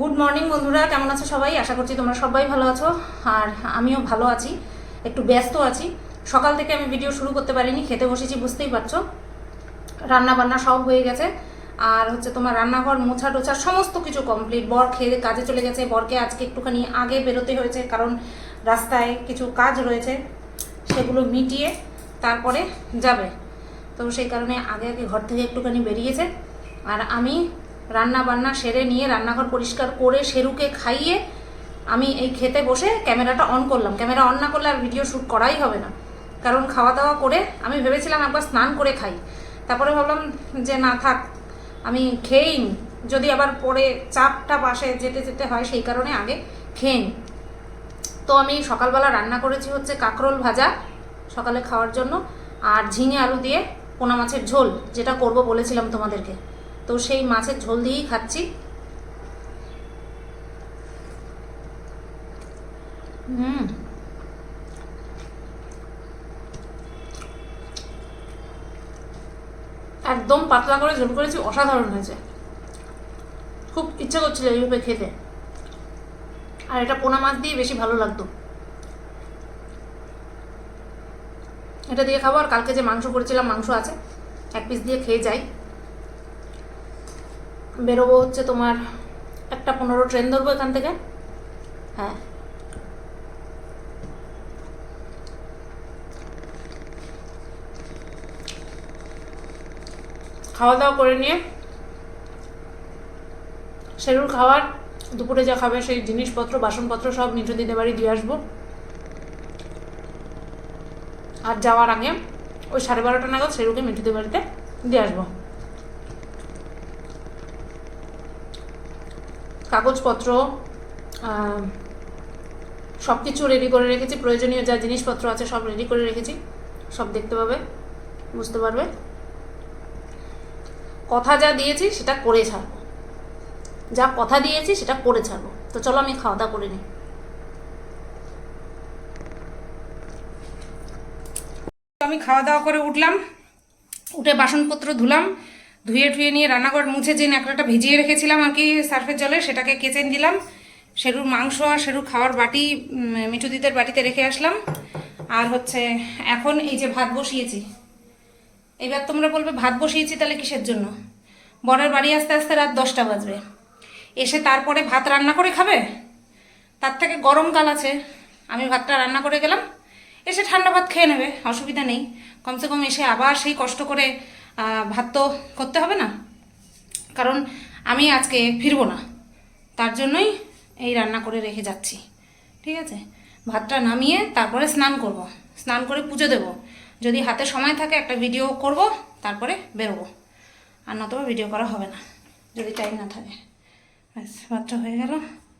Good morning বন্ধুরা। কেমন আছো সবাই? আশা করছি তোমরা সবাই ভালো আছো। আর আমিও ভালো আছি। একটু ব্যস্ত আছি। সকাল থেকে আমি ভিডিও শুরু করতে পারিনি, খেতে বসেছি, বুঝতেই পারছ। রান্না বান্না সব হয়ে গেছে। আর হচ্ছে তোমার রান্নাঘর মোছা টোছা সমস্ত কিছু কমপ্লিট বর খেয়ে কাজে চলে গেছে। বরকে আজকে একটুখানি আগে বেরোতে হয়েছে, কারণ রাস্তায় কিছু কাজ রয়েছে। সেগুলো মিটিয়ে তারপরে যাবে। তো সেই কারণে আগে আগে ঘর থেকে একটুখানি বেরিয়েছে। আর আমি রান্না বান্না সেরে নিয়ে রান্নাঘর পরিষ্কার করে সেরুকে খাইয়ে আমি এই খেতে বসে ক্যামেরাটা অন করলাম। ক্যামেরা অন না করলে আর ভিডিও শ্যুট করাই হবে না। কারণ খাওয়া দাওয়া করে আমি ভেবেছিলাম একবার স্নান করে খাই। তারপরে ভাবলাম যে না থাক, আমি খেয়েই যদি আবার পরে চাপটা পাশে যেতে যেতে হয় সেই কারণে আগে খেয়ে তো আমি সকালবেলা রান্না করেছি হচ্ছে কাঁকরোল ভাজা সকালে খাওয়ার জন্য আর ঝিঙে আলু দিয়ে পোনা মাছের ঝোল, যেটা করব বলেছিলাম তোমাদেরকে। তো সেই মাছের ঝোল দিয়েই খাচ্ছি। হুম। একদম পাতলা করে ঝোল করেছি, অসাধারণ হয়েছে। খুব ইচ্ছা করছিল এইভাবে খেতে। আর এটা পোনা মাছ দিয়ে বেশি ভালো লাগতো। এটা দিয়ে খাব, আর কালকে যে মাংস করেছিলাম, মাংস আছে, এক পিস দিয়ে খেয়ে যাই। বেরোবো হচ্ছে তোমার একটা পনেরো ট্রেন ধরবো এখান থেকে। হ্যাঁ। খাওয়া দাওয়া করে নিয়ে সেরুর খাওয়ার দুপুরে যা খাবে সেই জিনিসপত্র, বাসনপত্র সব মিঠু দিতে বাড়ি দিয়ে আসব। আর যাওয়ার আগে ওই সাড়ে বারোটা নাগাদ সেরুকে মিঠুদের বাড়িতে দিয়ে আসব। কাগজপত্র সব কিছু রেডি করে রেখেছি, প্রয়োজনীয় যা জিনিসপত্র আছে সব রেডি করে রেখেছি, সব দেখতে পাবে, বুঝতে পারবে। কথা যা দিয়েছি সেটা করে ছাড়বো। যা কথা দিয়েছি সেটা করে ছাড়বো। তো চলো আমি খাওয়া দাওয়া করে নিই। আমি খাওয়া দাওয়া করে উঠলাম, উঠে বাসনপত্র ধুলাম ধুয়ে ঠুয়ে নিয়ে রান্নাঘর মুছে যে ন্যাকড়াটা ভিজিয়ে রেখেছিলাম আর কি সার্ফের জলে, সেটাকে কেচেন দিলাম সেরুর মাংস আর সেরুর খাওয়ার বাটি মিঠুদিদের বাটিতে রেখে আসলাম। আর হচ্ছে, এখন এই যে ভাত বসিয়েছি। এবার তোমরা বলবে, ভাত বসিয়েছি তাহলে কিসের জন্য? বরের বাড়ি আসতে আসতে রাত দশটা বাজবে। এসে তারপরে ভাত রান্না করে খাবে? তার থেকে গরমকাল আছে। আমি ভাতটা রান্না করে গেলাম। এসে ঠান্ডা ভাত খেয়ে নেবে, অসুবিধা নেই। কমসে কম এসে আবার সেই কষ্ট করে ভাত তো করতে হবে না। কারণ আমি আজকে ফিরবো না। তার জন্যই এই রান্না করে রেখে যাচ্ছি। ঠিক আছে? ভাতটা নামিয়ে তারপরে স্নান করব। স্নান করে পুজো দেব। যদি হাতে সময় থাকে একটা ভিডিও করব, তারপরে বেরোবো। আর নতুবা ভিডিও করা হবে না, যদি টাইম না থাকে। ব্যাস, ভাতটা হয়ে গেল।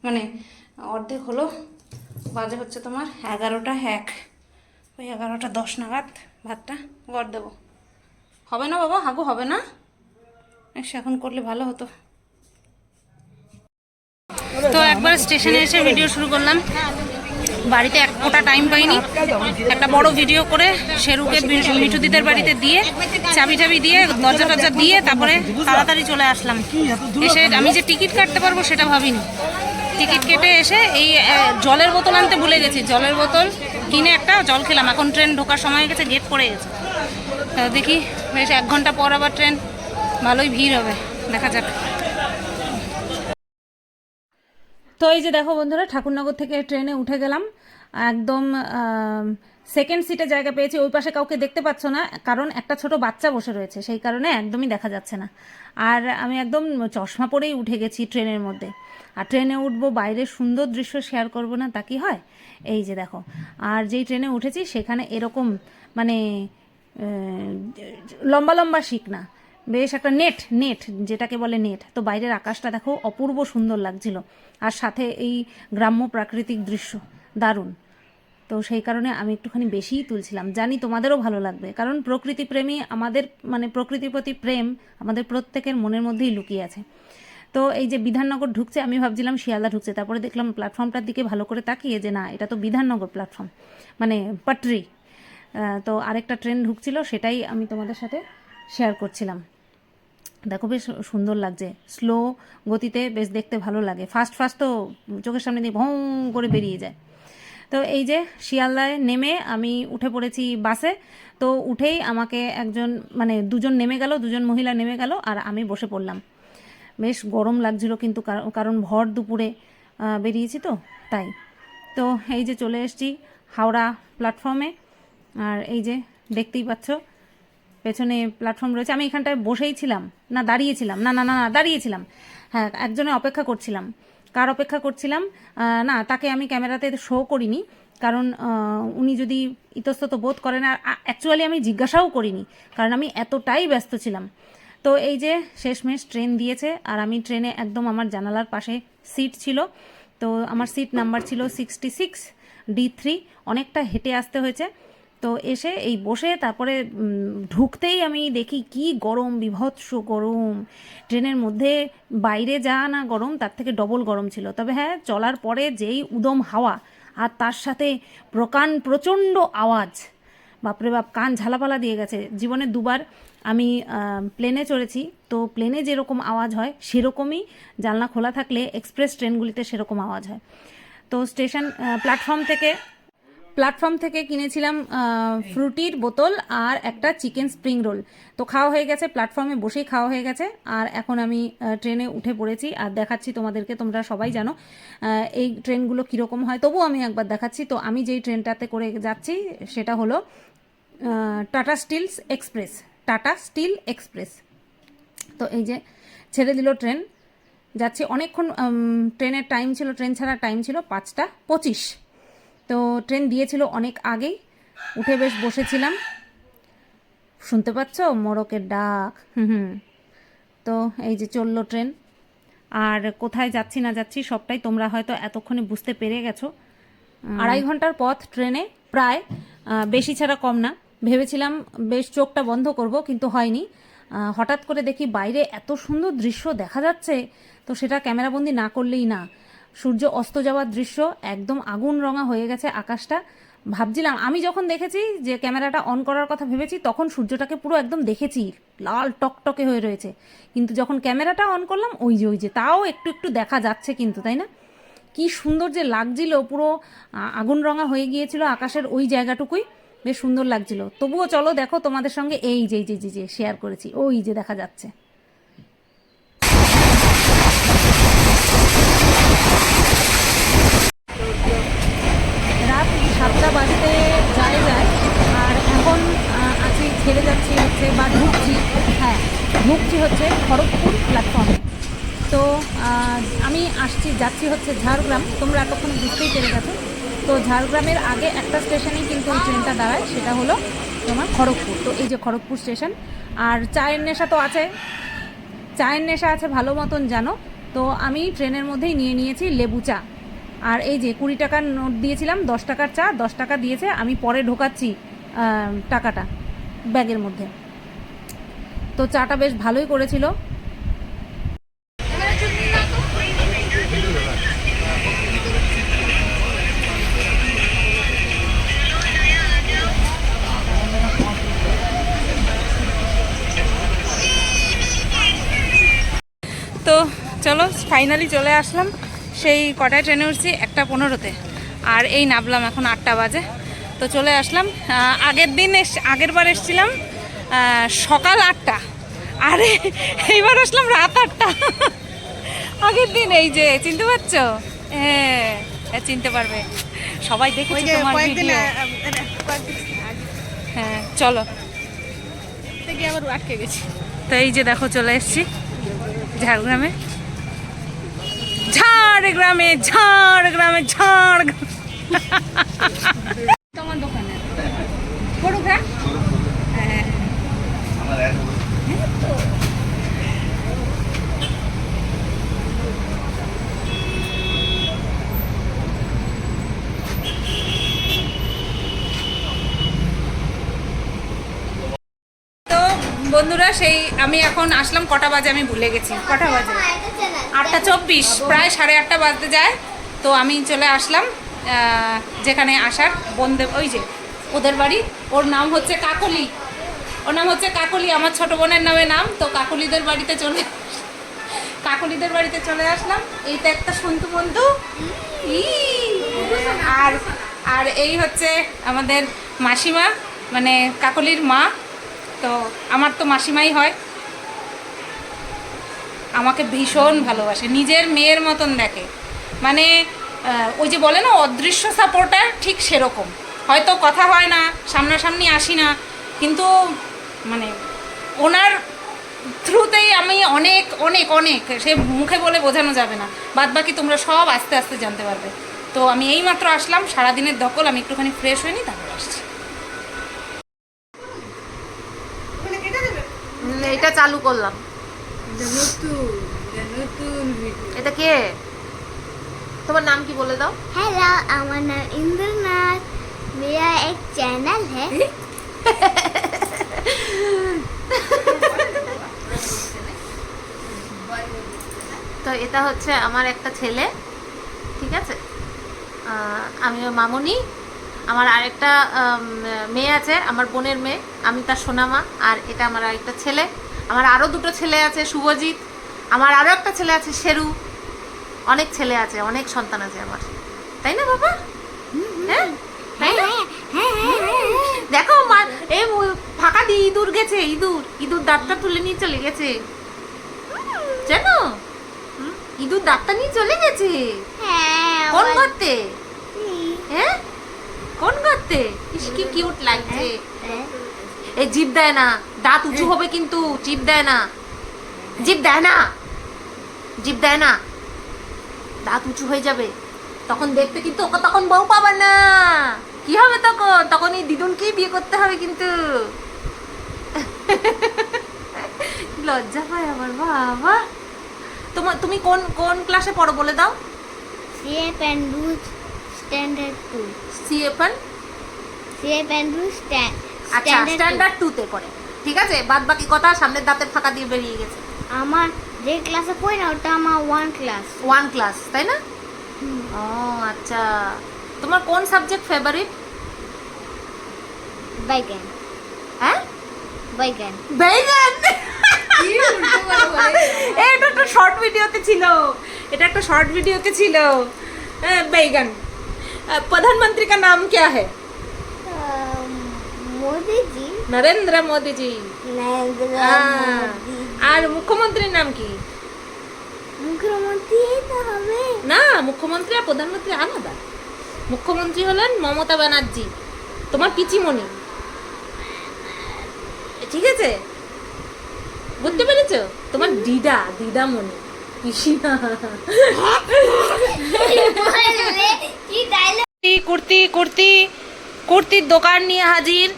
মানে অর্ধেক হলো। বাজে হচ্ছে তোমার এগারোটা এক। ওই এগারোটা দশ নাগাদ ভাতটা গড় দেবো। হবে না বাবা, হাগু হবে না। একশো এখন করলে ভালো হতো। তো একবার স্টেশনে এসে ভিডিও শুরু করলাম। বাড়িতে এক ফোটা টাইম পাইনি। একটা বড় ভিডিও করে শেরুকে মিঠুদিদের বাড়িতে দিয়ে, চাবি টাবি দিয়ে, দরজা টরজা দিয়ে তারপরে তাড়াতাড়ি চলে আসলাম। এসে আমি যে টিকিট কাটতে পারব সেটা ভাবিনি। টিকিট কেটে এসে এই জলের বোতল আনতে ভুলে গেছি। জলের বোতল কিনে একটা জল খেলাম। এখন ট্রেন ঢোকার সময় গেছে গেট পড়ে গেছে। দেখি, বেশ এক ঘণ্টা পর আবার ট্রেন। ভালোই ভিড় হবে, দেখা যাক। তো এই যে দেখো বন্ধুরা, ঠাকুরনগর থেকে ট্রেনে উঠে গেলাম। একদম সেকেন্ড সিটে জায়গা পেয়েছি, ওই পাশে কাউকে দেখতে পাচ্ছ না, কারণ একটা ছোট বাচ্চা বসে রয়েছে, সেই কারণে একদমই দেখা যাচ্ছে না। আর আমি একদম চশমা পরেই উঠে গেছি ট্রেনের মধ্যে। আর ট্রেনে উঠবো, বাইরের সুন্দর দৃশ্য শেয়ার করব না, তা কি হয়? এই যে দেখো, আর যেই ট্রেনে উঠেছি, সেখানে এরকম মানে লম্বা লম্বা শিক না। বেশ একটা নেট নেট, যেটাকে বলে নেট। তো বাইরের আকাশটা দেখো অপূর্ব সুন্দর লাগছিল। আর সাথে এই গ্রাম্য প্রাকৃতিক দৃশ্য, দারুণ। তো সেই কারণে আমি একটুখানি বেশিই তুলছিলাম। জানি তোমাদেরও ভালো লাগবে, কারণ প্রকৃতি প্রেমী আমাদের মানে প্রকৃতির প্রতি প্রেম আমাদের প্রত্যেকের মনের মধ্যেই লুকিয়ে আছে। তো এই যে বিধাননগর ঢুকছে, আমি ভাবছিলাম শিয়ালদা ঢুকছে, তারপরে দেখলাম প্ল্যাটফর্মটার দিকে ভালো করে তাকিয়ে যে না, এটা তো বিধাননগর প্ল্যাটফর্ম মানে পাটরি তো আরেকটা ট্রেন ঢুকছিল, সেটাই আমি তোমাদের সাথে শেয়ার করছিলাম। দেখো বেশ সুন্দর লাগছে। স্লো গতিতে বেশ দেখতে ভালো লাগে। ফাস্ট ফাস্ট তো চোখের সামনে দিয়ে ভং করে বেরিয়ে যায়। তো এই যে শিয়ালদায় নেমে আমি উঠে পড়েছি বাসে। তো উঠেই আমাকে একজন মানে দুজন নেমে গেল, দুজন মহিলা নেমে গেল, আর আমি বসে পড়লাম। বেশ গরম লাগছিল কিন্তু কার- কারণ ভর দুপুরে বেরিয়েছি তো, তাই। তো এই যে চলে এসেছি হাওড়া প্ল্যাটফর্মে আর এই যে দেখতেই পাচ্ছ, পেছনে প্ল্যাটফর্ম রয়েছে। আমি এখানটায় বসেই ছিলাম। না, দাঁড়িয়েছিলাম। না না না না, দাঁড়িয়েছিলাম। হ্যাঁ একজনে অপেক্ষা করছিলাম। কার অপেক্ষা করছিলাম? না, তাকে আমি ক্যামেরাতে শো করিনি। কারণ উনি যদি ইতস্তত বোধ করেন, আর অ্যাকচুয়ালি আমি জিজ্ঞাসাও করিনি। কারণ আমি এতটাই ব্যস্ত ছিলাম। তো এই যে শেষমেশ ট্রেন দিয়েছে, আর আমি ট্রেনে একদম আমার জানালার পাশে সিট ছিল। তো আমার সিট নাম্বার ছিল সিক্সটি সিক্স ডি থ্রি অনেকটা হেঁটে আসতে হয়েছে। তো এসে এই বসে তারপরে ঢুকতেই আমি দেখি কি গরম, বিভৎস গরম। ট্রেনের মধ্যে বাইরে যা না গরম, তার থেকে ডবল গরম ছিল। তবে হ্যাঁ চলার পরে যেই উদম হাওয়া আর তার সাথে প্রকান প্রচণ্ড আওয়াজ, বাপরে বাপ, কান ঝালাপালা দিয়ে গেছে। জীবনে দুবার আমি প্লেনে চড়েছি। তো প্লেনে যেরকম আওয়াজ হয়, সেরকমই জানলা খোলা থাকলে এক্সপ্রেস ট্রেনগুলিতে সেরকম আওয়াজ হয়। তো স্টেশন প্ল্যাটফর্ম থেকে প্ল্যাটফর্ম থেকে কিনেছিলাম ফ্রুটির বোতল আর একটা চিকেন স্প্রিং রোল। তো খাওয়া হয়ে গেছে প্ল্যাটফর্মে বসেই খাওয়া হয়ে গেছে। আর এখন আমি ট্রেনে উঠে পড়েছি আর দেখাচ্ছি তোমাদেরকে তোমরা সবাই জানো এই ট্রেনগুলো কীরকম হয়। তবুও আমি একবার দেখাচ্ছি। তো আমি যেই ট্রেনটাতে করে যাচ্ছি সেটা হলো Tata Steels Express Tata Steel Express. তো এই যে ছেড়ে দিল ট্রেন যাচ্ছি অনেকক্ষণ ট্রেনের টাইম ছিল ট্রেন ছাড়ার টাইম ছিল পাঁচটা পঁচিশ। তো ট্রেন দিয়েছিল অনেক আগেই। উঠে বেশ বসেছিলাম। শুনতে পাচ্ছ? মোড়কের ডাক। হুম হুম। তো এই যে চলল ট্রেন আর কোথায় যাচ্ছি না যাচ্ছি সবটাই তোমরা হয়তো এতক্ষণে বুঝতে পেরে গেছো। আড়াই ঘণ্টার পথ ট্রেনে প্রায়। বেশি ছাড়া কম না। ভেবেছিলাম বেশ চোখটা বন্ধ করব কিন্তু হয়নি। হঠাৎ করে দেখি বাইরে এত সুন্দর দৃশ্য দেখা যাচ্ছে তো সেটা ক্যামেরাবন্দি না করলেই না। সূর্য অস্ত যাওয়ার দৃশ্য একদম আগুন রঙা হয়ে গেছে আকাশটা। ভাবছিলাম, আমি যখন দেখেছি যে ক্যামেরাটা অন করার কথা ভেবেছি, তখন সূর্যটাকে পুরো একদম দেখেছি, লাল টকটকে হয়ে রয়েছে। কিন্তু যখন ক্যামেরাটা অন করলাম, ওই যে ওই যে, তাও একটু একটু দেখা যাচ্ছে কিন্তু, তাই না? কি সুন্দর যে লাগছিল, পুরো আগুন রঙা হয়ে গিয়েছিল আকাশের ওই জায়গাটুকুই, বেশ সুন্দর লাগছিল। তবুও চলো দেখো তোমাদের সঙ্গে এই যে যে যে শেয়ার করেছি, ওই যে দেখা যাচ্ছে রাত সাতটা বাজতে যায় যায়। আর এখন আছি, ছেড়ে যাচ্ছি হচ্ছে বা ঢুকছি। হ্যাঁ ঢুকছি হচ্ছে খড়গপুর প্ল্যাটফর্মে তো আমি আসছি, যাচ্ছি হচ্ছে ঝাড়গ্রাম। তোমরা এতক্ষণ বুঝতেই পেরে গেছো। তো ঝাড়গ্রামের আগে একটা স্টেশনেই কিন্তু ওই ট্রেনটা দাঁড়ায়, সেটা হলো তোমার খড়গপুর। তো এই যে খড়গপুর স্টেশন, আর চায়ের নেশা তো আছে। চায়ের নেশা আছে ভালো মতন জানো। তো আমি ট্রেনের মধ্যেই নিয়ে নিয়েছি লেবু চা। আর এই যে কুড়ি টাকার নোট দিয়েছিলাম, দশ টাকার চা, দশ টাকা দিয়েছে, আমি পরে ঢোকাচ্ছি টাকাটা ব্যাগের মধ্যে। তো চাটা বেশ ভালোই করেছিল। তো চলো ফাইনালি চলে আসলাম। সেই কটায় ট্রেনে উঠছি? একটা পনেরোতে। আর এই নামলাম এখন আটটা বাজে। তো চলে আসলাম। আগের দিন এস আগের বার এসছিলাম সকাল আটটা। আরে এইবার আসলাম রাত আটটা। আগের দিন এই যে চিনতে পারছ? হ্যাঁ চিনতে পারবে। সবাই দেখেছে তোমার ভিডিও হ্যাঁ চলো। আবার আটকে গেছি। তো এই যে দেখো চলে এসেছি ঝাড়গ্রামে। ঝাড়গ্রামে ঝাড়গ্রামে ঝাড় তোমার দোকানে। করুক হ্যাঁ? হ্যাঁ। বন্ধুরা, সেই আমি এখন আসলাম, কটা বাজে আমি ভুলে গেছি। কটা বাজে? আটটা চব্বিশ, প্রায় সাড়ে আটটা বাজতে যায়। তো আমি চলে আসলাম যেখানে আসার বন্ধে ওই যে ওদের বাড়ি। ওর নাম হচ্ছে কাকলি। ওর নাম হচ্ছে কাকলি, আমার ছোট বোনের নামে নাম। তো কাকলিদের বাড়িতে চলে কাকলিদের বাড়িতে চলে আসলাম। এইটা একটা সন্তু বন্ধু। আর আর এই হচ্ছে আমাদের মাসিমা মানে কাকলির মা। তো আমার তো মাসিমাই হয়। আমাকে ভীষণ ভালোবাসে, নিজের মেয়ের মতন দেখে। মানে ওই যে বলে না, অদৃশ্য সাপোর্টার ঠিক সেরকম। হয়তো কথা হয় না, সামনাসামনি আসি না, কিন্তু মানে ওনার থ্রুতেই আমি অনেক অনেক অনেক, সে মুখে বলে বোঝানো যাবে না। বাদ বাকি তোমরা সব আস্তে আস্তে জানতে পারবে। তো আমি এইমাত্র আসলাম, সারাদিনের দখল, আমি একটুখানি ফ্রেশ হয়ে নিই, তারপর আসছি। এটা চালু করলাম। এটা কে তোমার নাম কি বলে দাও हेलो আমার নাম इंद्रनाथ मेरा एक चैनल है তো এটা হচ্ছে আমার একটা ছেলে ঠিক আছে আহ, আমি ওর মামনি আমার আরেকটা আম, মেয়ে আছে আমার বোনের মেয়ে আমি তার সোনামা আর এটা আমার আরেকটা ছেলে আমার আরও দুটো ছেলে আছে শুভজিৎ। আমার আরও একটা ছেলে আছে শেরু। অনেক ছেলে আছে অনেক সন্তান আছে আমার। তাই না বাবা? হ্যাঁ? তাই না? দেখো এই ফাঁকা দিয়ে ইঁদুর গেছে ইঁদুর। ইঁদুর দাঁতটা তুলে নিয়ে চলে গেছে। জানো? ইঁদুর দাঁতটা নিয়ে চলে গেছে। হ্যাঁ কোন গর্তে? হ্যাঁ? কোন গর্তে? ইস কি কিউট লাগছে। হ্যাঁ। এই জিপ দেয় না। দাঁত উঁচু হবে কিন্তু জিপ দেয় না। জিপ দেয় না। জিপ দেয় না। দাঁত উঁচু হয়ে যাবে। তখন দেখতে কিন্তু ওকে তখন বউ পাবে না। কি হবে তখন? তখন এই দিদুনকেই বিয়ে করতে হবে কিন্তু। লজ্জা পায় আমার বাবা। তোমার তুমি কোন কোন ক্লাসে পড়ো বলে দাও? CF and rules standard two. CF and CF and rules stand আচ্ছা স্ট্যান্ডার্ড টুতে পড়ে ঠিক আছে বাদ বাকি কথা সামনের দাঁতের ফাঁকা দিয়ে বেরিয়ে গেছে আমার যে ক্লাসে পড়ি না ওটা আমার ওয়ান ক্লাস ওয়ান ক্লাস তাই না ও আচ্ছা তোমার কোন সাবজেক্ট ফেভারিট বাইগান হ্যাঁ বাইগান বেগান এটা একটা শর্ট ভিডিওতে ছিল এটা একটা শর্ট ভিডিওতে ছিল হ্যাঁ বেগান प्रधानमंत्री का नाम क्या है নরেন্দ্র মোদিজি আর মুখ্যমন্ত্রীর নাম কি না মুখ্যমন্ত্রী আর প্রধানমন্ত্রী আলাদা মুখ্যমন্ত্রী হলেন মমতা ব্যানার্জি তোমার পিচিমণি ঠিক আছে বুঝতে পেরেছ তোমার দিদা দিদামণি কুর্তি কুর্তি কুর্তির দোকান নিয়ে হাজির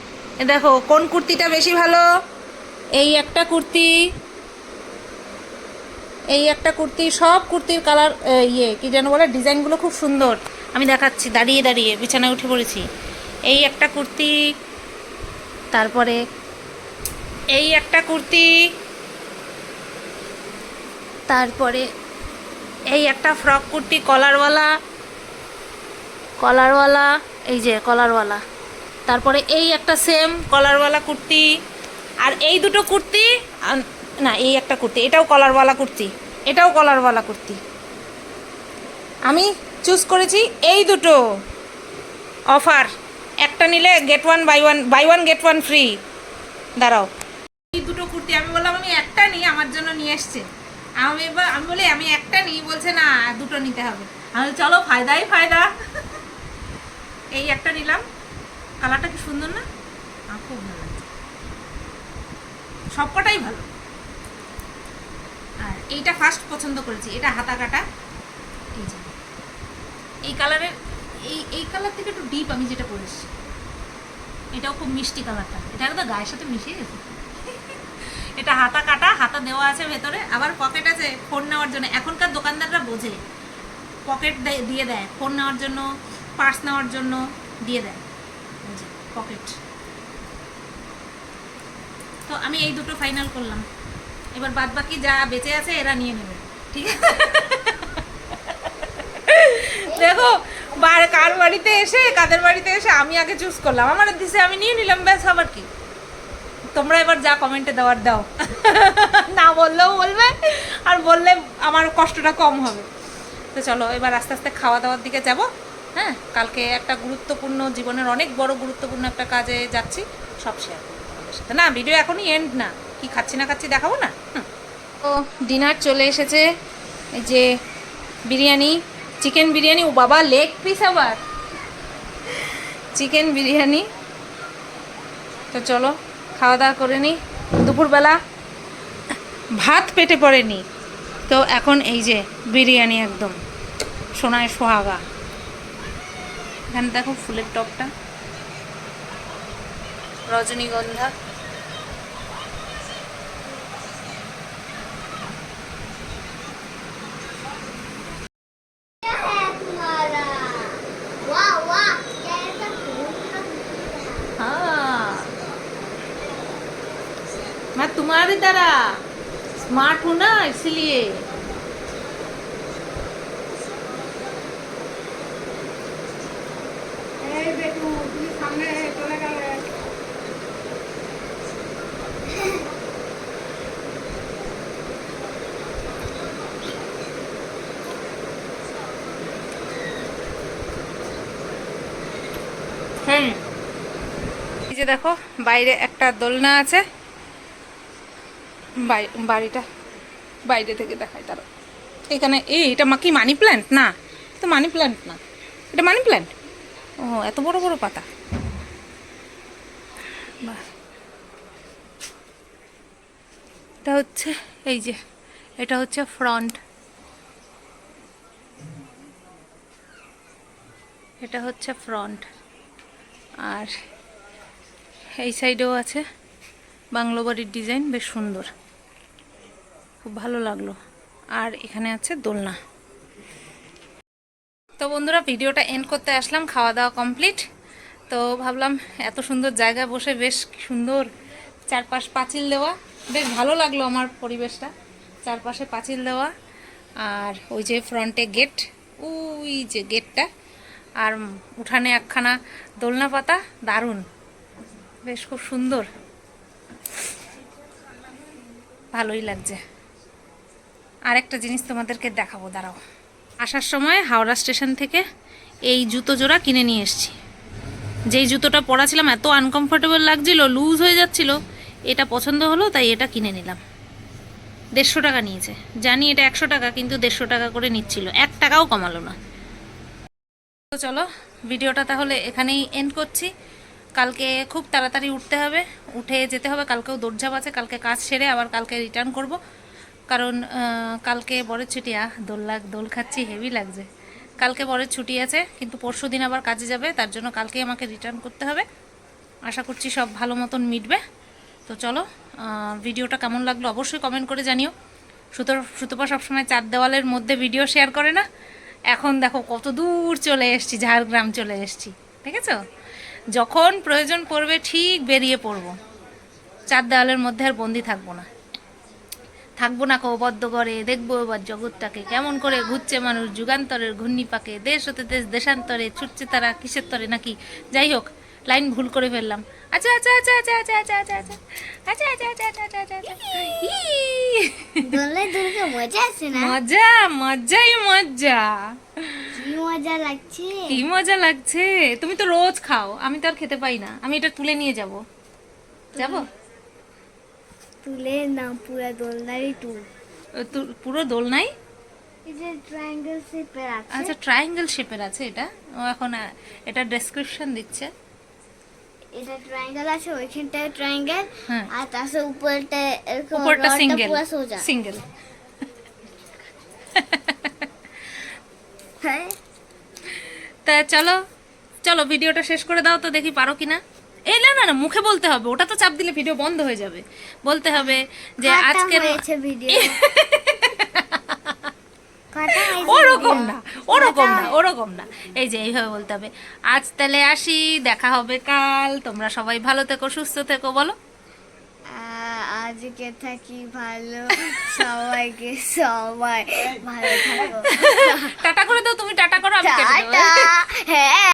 দেখো, কোন কুর্তিটা বেশি ভালো? এই একটা কুর্তি, এই একটা কুর্তি, সব কুর্তির কালার ইয়ে কি যেন বলে, ডিজাইনগুলো খুব সুন্দর। আমি দেখাচ্ছি, দাঁড়িয়ে দাঁড়িয়ে, বিছানায় উঠে পড়েছি। এই একটা কুর্তি, তারপরে এই একটা কুর্তি, তারপরে এই একটা ফ্রক কুর্তি, কলারওয়ালা কলারওয়ালা, এই যে, কলারওয়ালা। তারপরে এই একটা সেম কলারওয়ালা কুর্তি। আর এই দুটো কুর্তি না, এই একটা কুর্তি, এটাও কলারওয়ালা কুর্তি, এটাও কলারওয়ালা কুর্তি। আমি চুজ করেছি এই দুটো অফার একটা নিলে get one buy one buy one get one free দাঁড়াও। এই দুটো কুর্তি, আমি বললাম, আমি একটা নিই, আমার জন্য নিয়ে এসছে। আমি আমি বলি, আমি একটা নিই। বলছে, না, দুটো নিতে হবে। আমি চলো, ফায়দাই ফায়দা। এই একটা নিলাম। কালারটা কি সুন্দর না? খুব ভালো লাগছে। সবকটাই ভালো। আর এইটা ফার্স্ট পছন্দ করেছি, এটা হাতা কাটা। এই যে। এই কালারের, এই এই কালার থেকে একটু ডিপ আমি যেটা পরেছি এটাও খুব মিষ্টি কালারটা। এটা একদম গায়ের সাথে মিশিয়ে গেছে। এটা হাতা কাটা, হাতা দেওয়া আছে ভেতরে। আবার পকেট আছে ফোন নেওয়ার জন্য। এখনকার দোকানদাররা বোঝে। পকেট দিয়ে দেয়। ফোন নেওয়ার জন্য পার্স নেওয়ার জন্য দিয়ে দেয়। পকেট তো আমি এই দুটো ফাইনাল করলাম। এবার বাদ বাকি যা বেঁচে আছে এরা নিয়ে নেবে, ঠিক আছে? দেখো, বার- কার বাড়িতে এসে, কাদের বাড়িতে এসে আমি আগে চুজ করলাম। আমার দিছে আমি নিয়ে নিলাম, ব্যাস, আবার কি? তোমরা এবার যা কমেন্টে দেওয়ার দাও। না বললেও বলবে, আর বললে আমার কষ্টটা কম হবে। তো চলো, এবার আস্তে আস্তে খাওয়া দাওয়ার দিকে যাব। হ্যাঁ কালকে একটা গুরুত্বপূর্ণ, জীবনের অনেক বড় গুরুত্বপূর্ণ একটা কাজে যাচ্ছি, সব শেয়ার করব সাথে। না ভিডিও এখনই এন্ড না। কি খাচ্ছি না খাচ্ছি দেখাবো না। তো ডিনার চলে এসেছে। এই যে বিরিয়ানি চিকেন বিরিয়ানি, ও বাবা লেগ পিস আবার। চিকেন বিরিয়ানি। তো চলো, খাওয়া দাওয়া করে নিই দুপুরবেলা ভাত পেটে পড়েনি। তো এখন এই যে বিরিয়ানি একদম, সোনায় সোহাগা। এখানে দেখো ফুলের টপটা রজনীগন্ধা मैं तुम्हारी तरह स्मार्ट हूँ ना इसलिए যে দেখো, বাইরে একটা দোলনা আছে। বাড়িটা বাইরে থেকে দেখায় তারা। এখানে এই এটা মা কি মানি প্ল্যান্ট না তো মানি প্ল্যান্ট না। এটা মানি প্ল্যান্ট ও, এত বড় বড় পাতা। এটা হচ্ছে, এই যে, এটা হচ্ছে ফ্রন্ট এটা হচ্ছে ফ্রন্ট আর এই সাইডেও আছে। বাংলো বাড়ির ডিজাইন বেশ সুন্দর। খুব ভালো লাগল। আর এখানে আছে দোলনা। তো বন্ধুরা, ভিডিওটা এন্ড করতে আসলাম, খাওয়া দাওয়া কমপ্লিট তো ভাবলাম এত সুন্দর জায়গায় বসে বেশ সুন্দর চারপাশ পাঁচিল দেওয়া। বেশ ভালো লাগল আমার পরিবেশটা। চারপাশে পাঁচিল দেওয়া। আর ওই যে ফ্রন্টে গেট ওই যে গেটটা আর উঠানে একখানা দোলনা পাতা, দারুণ। বেশ খুব সুন্দর। ভালোই লাগছে। আর একটা জিনিস তোমাদেরকে দেখাবো, দাঁড়াও। আসার সময় হাওড়া স্টেশন থেকে এই জুতো জোড়া কিনে নিয়ে এসেছি। যেই জুতোটা পরাছিলাম, এত আনকমফোর্টেবল লাগছিল লুজ হয়ে যাচ্ছিল, এটা পছন্দ হলো, তাই এটা কিনে নিলাম। দেড়শো টাকা নিয়েছে। জানি এটা একশো টাকা, কিন্তু দেড়শো টাকা করে নিচ্ছিল। এক টাকাও কমালো না। তো চলো, ভিডিওটা তাহলে এখানেই এন্ড করছি। কালকে খুব তাড়াতাড়ি উঠতে হবে। উঠে যেতে হবে, কালকেও দৌড়ঝাপ আছে, কালকে কাজ সেরে আবার কালকে রিটার্ন করব। কারণ কালকে বড়ের ছুটি, আহ, দোল লাগ, দোল খাচ্ছি হেভি লাগছে। কালকে বড়ের ছুটি আছে, কিন্তু পরশু দিন আবার কাজে যাবে, তার জন্য কালকে আমাকে রিটার্ন করতে হবে। আশা করছি সব ভালো মতন মিটবে। তো চলো ভিডিওটা কেমন লাগল অবশ্যই কমেন্ট করে জানিও। সুতো, সুতপা সবসময় চার দেওয়ালের মধ্যে ভিডিও শেয়ার করে না। এখন দেখো কত দূর চলে এসেছি, ঝাড়গ্রাম চলে এসেছি ঠিক আছে যখন প্রয়োজন পড়বে ঠিক বেরিয়ে পড়ব চার দেওয়ালের মধ্যে আর বন্দি থাকব না থাকব না কবদ্ধ করে দেখব এবার জগৎটাকে কেমন করে ঘুরছে মানুষ যুগান্তরের ঘূর্ণি পাকে দেশ হতে দেশ দেশান্তরে ছুটছে তারা কিসের তরে নাকি যাই হোক লাইন ভুল করে ফেললাম আচ্ছা আচ্ছা আচ্ছা আচ্ছা আচ্ছা আচ্ছা আচ্ছা আচ্ছা আচ্ছা আচ্ছা আচ্ছা আচ্ছা আচ্ছা আচ্ছা আচ্ছা মজা আছে না মজা মজাই মজা কি মজা লাগছে। কি মজা লাগছে? তুমি তো রোজ খাও আমি তো আর খেতে পাই না। আমি এটা তুলে নিয়ে যাব। যাব? তুলে না পুরো দোলনারই টুল। পুরো দোল নাই এই যে ট্রায়াঙ্গেল শেপের আচ্ছা ট্রায়াঙ্গেল শেপের আছে এটা। ও এখন এটা ডেসক্রিপশন দিচ্ছে। এটা ট্রায়াঙ্গেল আছে ওইখানটায় ট্রায়াঙ্গেল হ্যাঁ। আর তার উপরটা এরকম উপরটা সিঙ্গেল সিঙ্গেল হ্যাঁ। তা চলো চলো ভিডিওটা শেষ করে দাও তো দেখি পারো কিনা। এই না না না মুখে বলতে হবে ওটা তো চাপ দিলে ভিডিও বন্ধ হয়ে যাবে। বলতে হবে যে আজকের হয়েছে ভিডিও ওরকম না ওরকম না ওরকম না। এই যে এইভাবে বলতে হবে। আজ তাহলে আসি দেখা হবে কাল। তোমরা সবাই ভালো থেকো সুস্থ থেকো বলো। আজকে থাকি ভালো। সবাইকে সবাই ভালো থাকো। টাটা করে দাও তুমি টাটা করো আমি কেটে দেবো। হ্যাঁ।